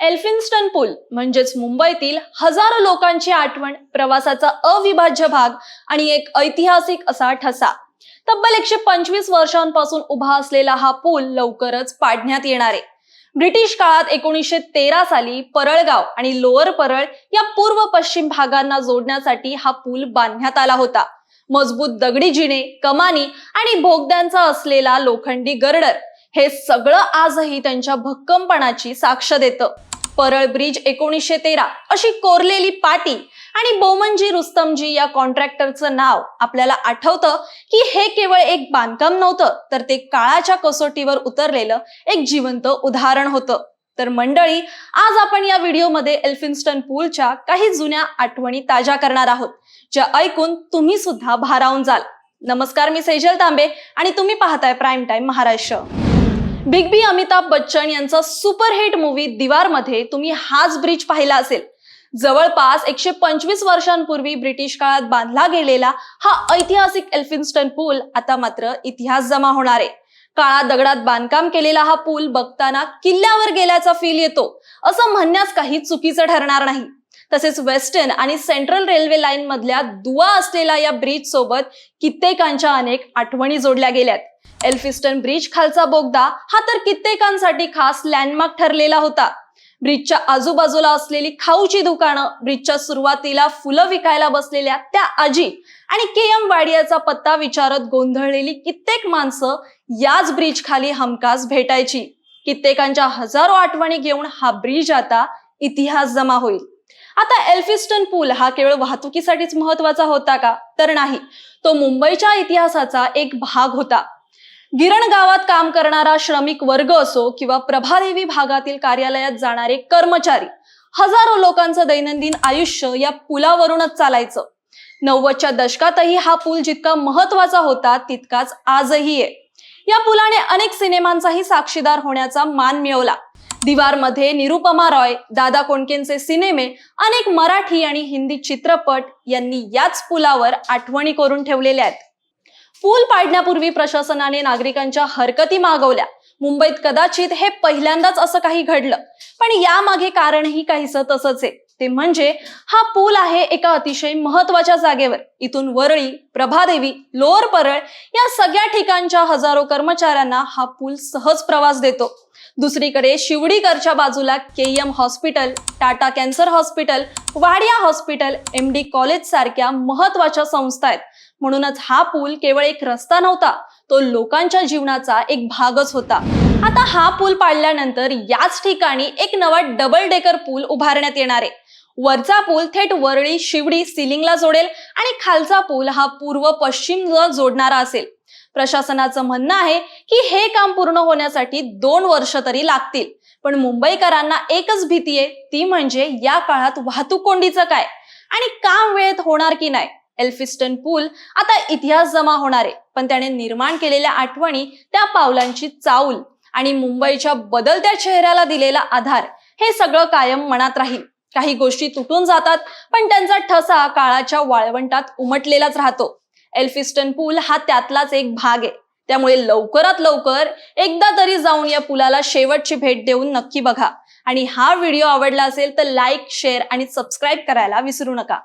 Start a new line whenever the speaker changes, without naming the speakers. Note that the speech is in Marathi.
एल्फिन्स्टन पूल म्हणजेच मुंबईतील हजारो लोकांची आठवण प्रवासाचा अविभाज्य भाग आणि एक ऐतिहासिक असा ठसा. तब्बल एकशे पंचवीस वर्षांपासून उभा असलेला हा पूल लवकरच पाडण्यात येणार आहे. ब्रिटिश काळात एकोणीसशे तेरा साली परळगाव आणि लोअर परळ या पूर्व पश्चिम भागांना जोडण्यासाठी हा पूल बांधण्यात आला होता. मजबूत दगडी जिने कमानी आणि भोगद्यांचा असलेला लोखंडी गर्डर हे सगळं आजही त्यांच्या भक्कमपणाची साक्ष देतं. परळ ब्रिज एकोणीसशे तेरा अशी कोरलेली पाटी आणि बोमनजी रुस्तमजी या कॉन्ट्रॅक्टरचं नाव आपल्याला आठवतं की हे केवळ एक बांधकाम नव्हतं तर ते काळाच्या कसोटीवर उतरलेलं एक जिवंत उदाहरण होतं. तर मंडळी आज आपण या व्हिडिओमध्ये एल्फिन्स्टन पूलच्या काही जुन्या आठवणी ताज्या करणार आहोत ज्या ऐकून तुम्ही सुद्धा भारावून जाल. नमस्कार मी सेजल तांबे आणि तुम्ही पाहताय prime time Maharashtra. Big B Amitabh Bachchan यांचा सुपरहिट मूवी दिवारमध्ये तुम्ही हाच ब्रिज पाहिला असेल. जवळपास एकशे पंचवीस वर्षांपूर्वी ब्रिटिश काळात बांधला गेलेला हा ऐतिहासिक एल्फिन्स्टन पूल आता मात्र इतिहास जमा होणार आहे. काळा दगडात बांधकाम केलेला हा पूल बघताना किल्ल्यावर गेल्याचा फील येतो. असं म्हणण्यास काही चुकीचं ठरणार नाही. तसेच वेस्टर्न आणि सेंट्रल रेल्वे लाईन मधल्या दुवा असलेल्या या ब्रिज सोबत कित्येकांच्या अनेक आठवणी जोडल्या गेल्यात. एल्फिस्टन ब्रिज खालचा बोगदा हा तर कित्येकांसाठी खास लँडमार्क ठरलेला होता. ब्रिजच्या आजूबाजूला असलेली खाऊची दुकानं ब्रिजच्या सुरुवातीला फुलं विकायला बसलेल्या त्या आजी आणि के एम वाडियाचा पत्ता विचारत गोंधळलेली कित्येक माणसं याच ब्रिज खाली हमखास भेटायची. कित्येकांच्या हजारो आठवणी घेऊन हा ब्रिज आता इतिहास जमा होईल. आता एल्फिस्टन पूल हा केवळ वाहतुकीसाठीच महत्त्वाचा होता का? तर नाही. तो मुंबईच्या इतिहासाचा एक भाग होता. गिरण गावात काम करणारा श्रमिक वर्ग असो किंवा प्रभादेवी भागातील कार्यालयात जाणारे कर्मचारी हजारो लोकांचं दैनंदिन आयुष्य या पुलावरूनच चालायचं. नव्वदच्या दशकातही हा पूल जितका महत्त्वाचा होता तितकाच आजही आहे. या पुलाने अनेक सिनेमांचाही साक्षीदार होण्याचा मान मिळवला. दिवारमध्ये निरुपमा रॉय दादा कोंडकेंचे सिनेमे अनेक मराठी आणि हिंदी चित्रपट यांनी याच पुलावर आठवणी करून ठेवलेल्या आहेत. पूल पाडण्यापूर्वी प्रशासनाने नागरिकांच्या हरकती मागवल्या. मुंबईत कदाचित हे पहिल्यांदाच असं काही घडलं. पण यामागे कारणही काहीसं तसंच आहे. ते म्हणजे हा पूल आहे एका अतिशय महत्त्वाच्या जागेवर. इथून वरळी प्रभादेवी लोअर परळ या सगळ्या ठिकाणच्या हजारो कर्मचाऱ्यांना हा पूल सहज प्रवास देतो. दुसरीकडे शिवडीकरच्या बाजूला K M hospital Tata cancer hospital Wadia hospital M D college सारख्या महत्त्वाच्या संस्था आहेत. म्हणूनच हा पूल केवळ एक रस्ता नव्हता तो लोकांच्या जीवनाचा एक भागच होता. आता हा पूल पाडल्यानंतर याच ठिकाणी एक नवा डबल डेकर पूल उभारण्यात येणार आहे. वरचा पूल थेट वरळी शिवडी सिलिंगला जोडेल आणि खालचा पूल हा पूर्व पश्चिमला जोडणारा असेल. प्रशासनाचं म्हणणं आहे की हे काम पूर्ण होण्यासाठी दोन वर्ष तरी लागतील. पण मुंबईकरांना एकच भीती आहे ती म्हणजे या काळात वाहतूक कोंडीचं काय? आणि काम वेळेत होणार की नाही? एल्फिस्टन पूल आता इतिहास जमा होणार आहे पण त्याने निर्माण केलेल्या आठवणी त्या पावलांची चाऊल आणि मुंबईच्या बदलत्या चेहऱ्याला दिलेला आधार हे सगळं कायम मनात राहील. काही गोष्टी तुटून जातात पण त्यांचा ठसा काळाच्या वाळवंटात उमटलेलाच राहतो. एल्फिस्टन पूल हा त्यातलाच एक भाग आहे. त्यामुळे लवकरात लवकर एकदा तरी जाऊन या पुलाला शेवटची भेट देऊन नक्की बघा. आणि हा व्हिडिओ आवडला असेल तर लाईक शेअर आणि सबस्क्राईब करायला विसरू नका.